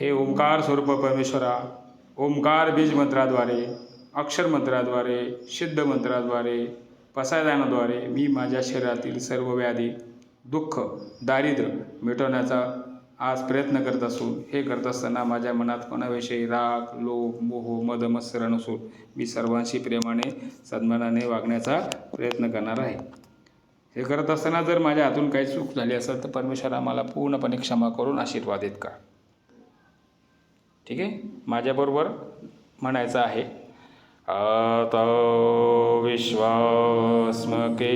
हे ओंकार स्वरूप परमेश्वरा ओंकार बीज मंत्राद्वारे अक्षर मंत्राद्वारे सिद्ध मंत्राद्वारे पसायदानाद्वारे मी माझ्या शरीरातील सर्व व्याधी दुःख दारिद्र्य मिटवण्याचा आज प्रयत्न करत असून हे करत असताना माझ्या मनात कोणाविषयी राग लोभ मोह मद मत्सर नसून मी सर्वांशी प्रेमाने सन्मानाने वागण्याचा प्रयत्न करणार आहे. हे करत असताना जर माझ्या हातून काही चूक झाली असेल तर परमेश्वरा मला पूर्णपणे क्षमा करून आशीर्वाद देत का? ठीक आहे? माझ्याबरोबर म्हणायचं आहे आता विश्वास्मके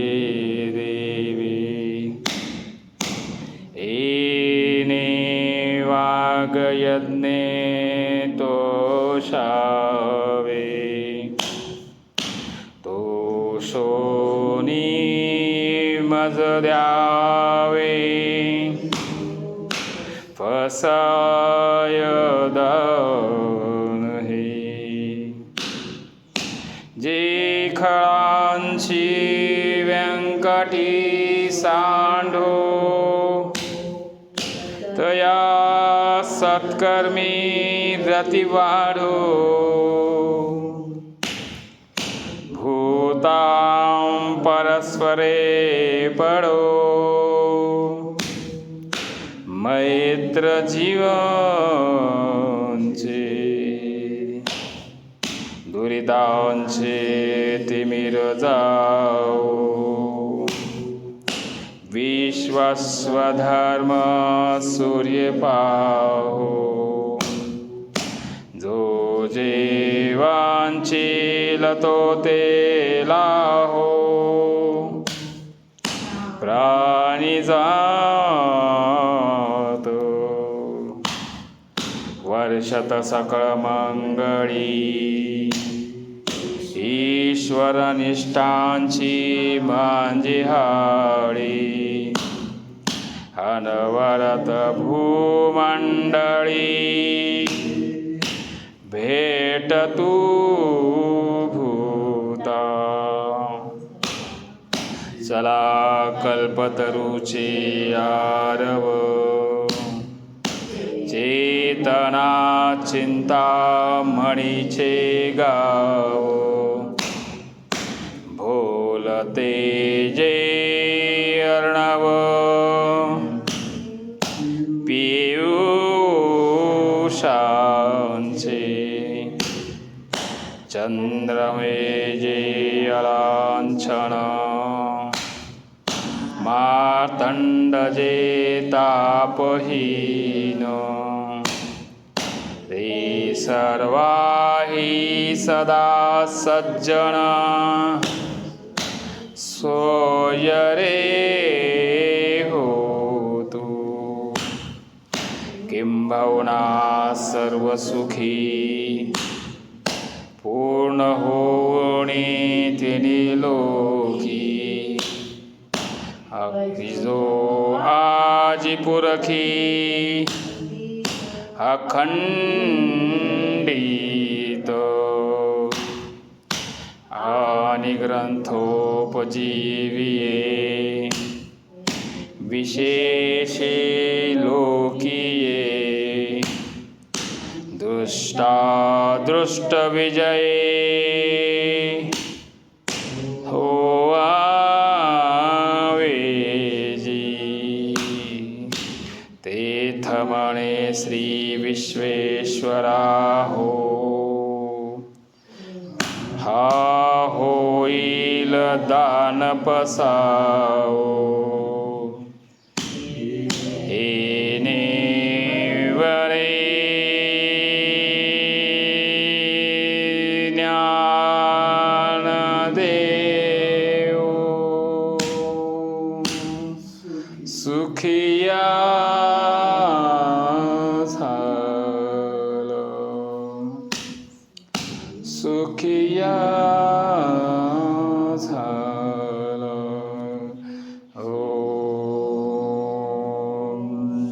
देवी. एने वागयज्ञे तोषावे तोषोनी मज द्यावे. फसाय हे जे खळांची व्यंकटी सांडो तया सत्कर्मी रती वाढो भूतां परस्परे पडो। মৈত্র জীবঞ্চে দুরিতাঞ্চে তিমির যাও বিশ্বস্বধর্ম সূর্য পাও যো জীবাঞ্চিলতো তে লাহো প্রাণী যাও शत सकळ मंगळी। ईश्वर निष्ठांची मांजी हाळी। अनवरत भूमंडळी। भेट तू भूता। चला कल्पतरुचे आरव। चेतना ચિંતામણી છે ગાઓ ભૂલતે જે અર્ણવ પિયુષાંશે ચંદ્રમે જે અલાંછણ માર્તંડ જે તાપહીનો ते सर्वाहि सदा सज्जन। सोय रे हो तू। सर्वसुखी। पूर्ण होणे तिने लोकी। अग्निजो आजी पुरखी। અખંડિત. આની ગ્રંથોપજીવીએ વિશેષે લોકીએ દુષ્ટાદૃષ્ટ વિજયે विश्वेश्वरा हो हा होईल दान पसाओ। येणे वरे सुखिया सुखिया झालं ओम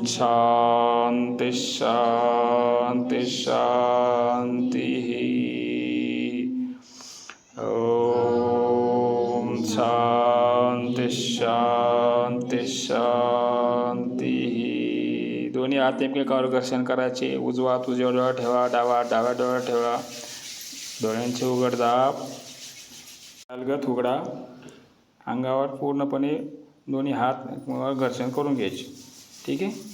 शांती शांती शांती ओम शांती शांती शांती दोन्ही हात एकमेकावर घर्षण करायचे उजवा तुझ्या डोळ्यावर ठेवा डावा डाव्या डोळ्यावर ठेवा डोळ्यांचे उघडदाब अलगत उघडा अंगावर पूर्णपणे दोन्ही हात घर्षण करून घ्यायचे. ठीक आहे?